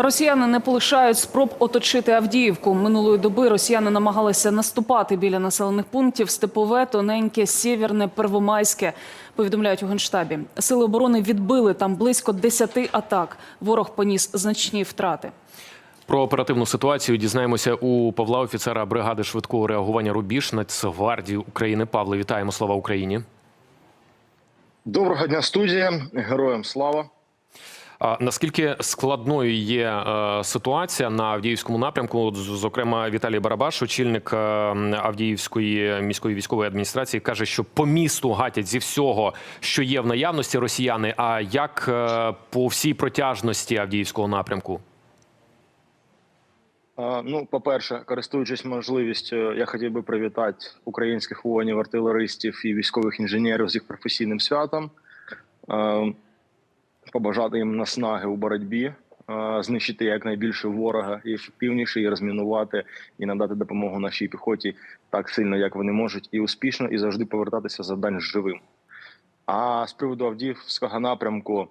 Росіяни не полишають спроб оточити Авдіївку. Минулої доби росіяни намагалися наступати біля населених пунктів Степове, Тоненьке, Сєвєрне, Первомайське. Повідомляють у генштабі. Сили оборони відбили там близько 10 атак. Ворог поніс значні втрати. Про оперативну ситуацію дізнаємося у Павла, офіцера бригади швидкого реагування Рубіж Нацгвардії України. Павле, вітаємо! Слава Україні! Доброго дня, студія. Героям слава. Наскільки складною є е, ситуація на Авдіївському напрямку? Зокрема, Віталій Барабаш, очільник е, Авдіївської міської військової адміністрації, каже, що по місту гатять зі всього, що є в наявності росіяни. А як е, по всій протяжності Авдіївського напрямку? Ну, по-перше, користуючись можливістю, я хотів би привітати українських воїнів, артилеристів і військових інженерів з їх професійним святом, побажати їм наснаги у боротьбі, е, знищити якнайбільше ворога і ефективніше, і розмінувати, і надати допомогу нашій піхоті так сильно, як вони можуть, і успішно, і завжди повертатися завдань живим. А з приводу Авдіївського напрямку.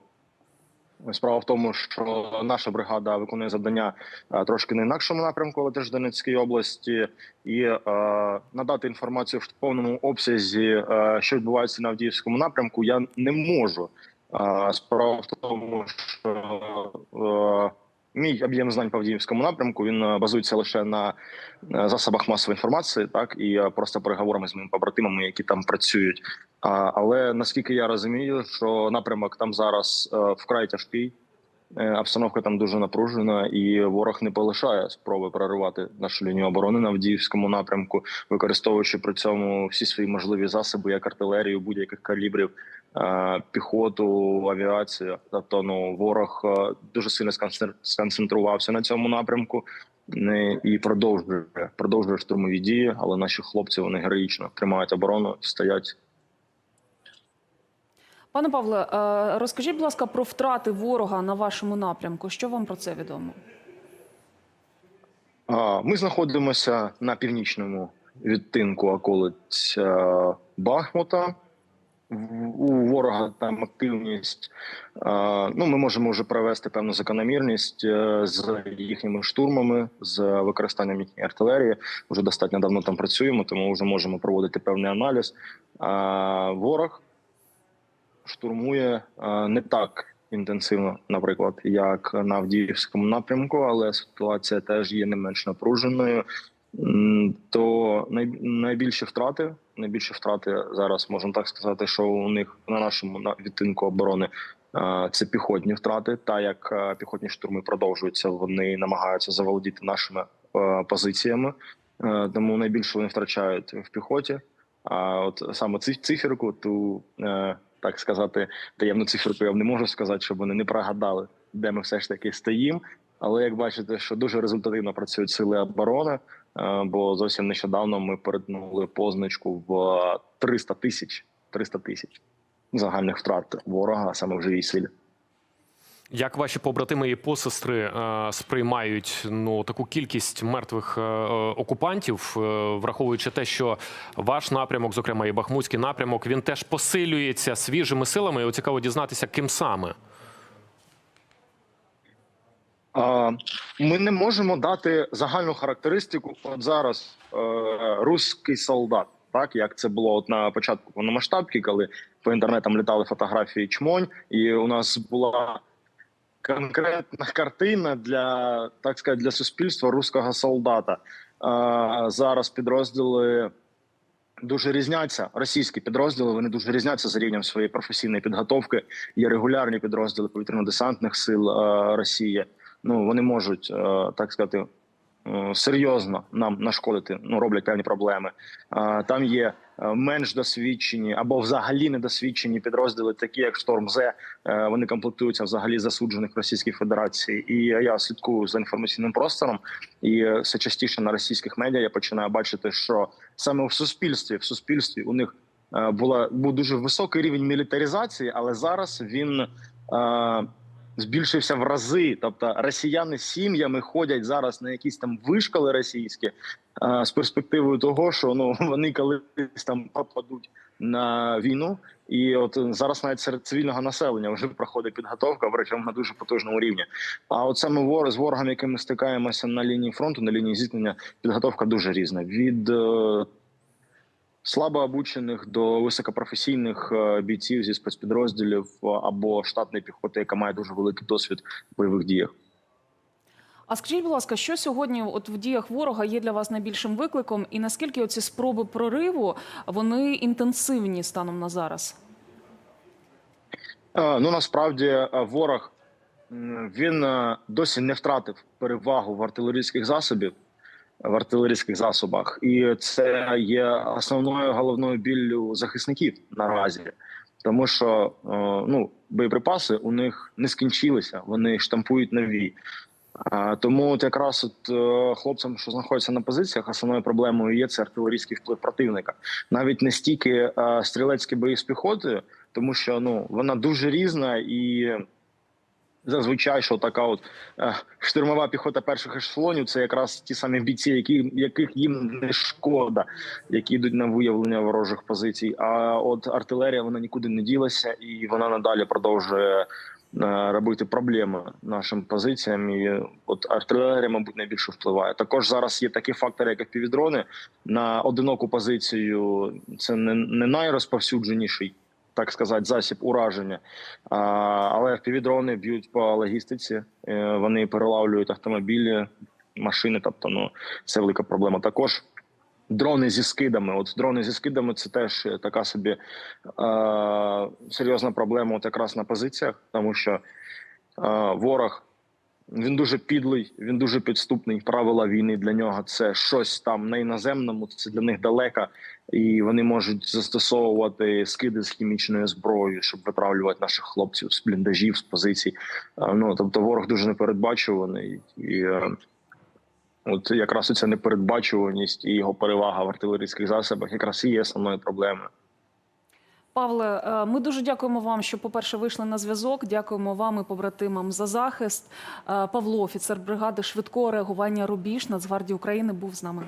Справа в тому, що наша бригада виконує завдання е, трошки на інакшому напрямку, але теж в Донецькій області, і е, надати інформацію в повному обсязі, е, що відбувається на Авдіївському напрямку, я не можу. Справа в тому, що е, мій об'єм знань по Авдіївському напрямку він е, базується лише на е, засобах масової інформації, так і просто переговорами з моїми побратимами, які там працюють. Але наскільки я розумію, що напрямок там зараз вкрай тяжкий, обстановка там дуже напружена, і ворог не полишає спроби проривати нашу лінію оборони на Авдіївському напрямку, використовуючи при цьому всі свої можливі засоби, як артилерію будь-яких калібрів, е, піхоту, авіацію. Тобто, ну ворог е, дуже сильно сконцентрувався на цьому напрямку. е, І продовжує продовжує штурмові дії, але наші хлопці вони героїчно тримають оборону, стоять Пане Павле, е, розкажіть, будь ласка, про втрати ворога на вашому напрямку. Що вам про це відомо? Ми знаходимося на північному відтинку околиць е, Бахмута. У ворога там активність. е, Ну, ми можемо вже провести певну закономірність з їхніми штурмами, з використанням їхньої артилерії. Вже достатньо давно там працюємо, тому вже можемо проводити певний аналіз. Ворог штурмує е, не так інтенсивно, наприклад, як на Авдіївському напрямку, але ситуація теж є не менш напруженою. То най- найбільші втрати, найбільші втрати зараз можемо так сказати, що у них на нашому на- відтинку оборони е, це піхотні втрати. Та як е, піхотні штурми продовжуються, вони намагаються заволодіти нашими позиціями, тому найбільше вони втрачають в піхоті. А от саме циф- циферку, ту так сказати, таємну циферку я не можу сказати, щоб вони не прогадали, де ми все ж таки стоїмо. Але як бачите, що дуже результативно працюють сили оборони, е, бо зовсім нещодавно ми перетнули позначку в 300 тисяч 300 тисяч загальних втрат ворога саме в живій силі. Як ваші побратими і посестри е, сприймають ну таку кількість мертвих е, е, окупантів, враховуючи те, що ваш напрямок, зокрема і Бахмутський напрямок, він теж посилюється свіжими силами. І цікаво дізнатися, ким саме. Ми не можемо дати загальну характеристику. От зараз русський солдат, так як це було от на початку повномасштабки, коли по інтернетам літали фотографії чмонь, і у нас була конкретна картина для так сказати для суспільства руського солдата. Зараз підрозділи. Дуже різняться російські підрозділи. Вони дуже різняться за рівнем своєї професійної підготовки. Є регулярні підрозділи повітряно-десантних сил Росії. Ну вони можуть так сказати серйозно нам нашкодити. Ну роблять певні проблеми. Е, Там є е, менш досвідчені або взагалі недосвідчені підрозділи, такі як Шторм З. Е, Вони комплектуються взагалі засуджених Російській Федерації. І я слідкую за інформаційним простором. І е, все частіше на російських медіа я починаю бачити, що саме в суспільстві, в суспільстві у них е, була був дуже високий рівень мілітаризації, але зараз він е, збільшився в рази. Тобто росіяни з сім'ями ходять зараз на якісь там вишколи російські е, з перспективою того, що ну вони колись там попадуть на війну. І от зараз навіть серед цивільного населення вже проходить підготовка, причому на дуже потужному рівні. А от саме вор з ворогами, якими ми стикаємося на лінії фронту, на лінії зіткнення, підготовка дуже різна. Від е, слабо обучених до високопрофесійних е, бійців зі спецпідрозділів е, або штатної піхоти, яка має дуже великий досвід в бойових діях. А скажіть, будь ласка, що сьогодні от в діях ворога є для вас найбільшим викликом, і наскільки оці спроби прориву вони інтенсивні станом на зараз? Е, Ну насправді е, ворог він досі не втратив перевагу в артилерійських засобів. В артилерійських засобах, і це є основною головною біллю захисників наразі, тому що е, ну боєприпаси у них не скінчилися, вони штампують нові. Тому от якраз от е, хлопцям, що знаходяться на позиціях, основною проблемою є це артилерійський вплив противника. Навіть не стільки е, стрілецькі бої з піхотою, тому що ну вона дуже різна і зазвичай, що така от е, штурмова піхота перших ешелонів, це якраз ті самі бійці, які яких їм не шкода, які йдуть на виявлення ворожих позицій. А от артилерія вона нікуди не ділася, і вона надалі продовжує. е, Робити проблеми нашим позиціям, і от артилерія, мабуть, найбільше впливає. Також зараз є такі фактори, як півдрони на одиноку позицію. Це не, не найрозповсюдженіший, так сказати, засіб ураження. Але півдрони б'ють по логістиці, е, вони перелавлюють автомобілі, машини. Тобто, ну це велика проблема. Також дрони зі скидами. От дрони зі скидами це теж така собі е, серйозна проблема, от якраз на позиціях, тому що е, ворог. Він дуже підлий, він дуже підступний. Правила війни для нього це щось там на іноземному. Це для них далеко, і вони можуть застосовувати скиди з хімічною зброєю, щоб витравлювати наших хлопців з бліндажів, з позицій. Ну тобто, ворог дуже непередбачуваний, і е, от якраз ця непередбачуваність і його перевага в артилерійських засобах якраз і є основною проблемою. Павле, е, ми дуже дякуємо вам, що, по-перше, вийшли на зв'язок. Дякуємо вам і побратимам за захист. Е, Павло, офіцер бригади швидкого реагування Рубіж Нацгвардії України, був з нами.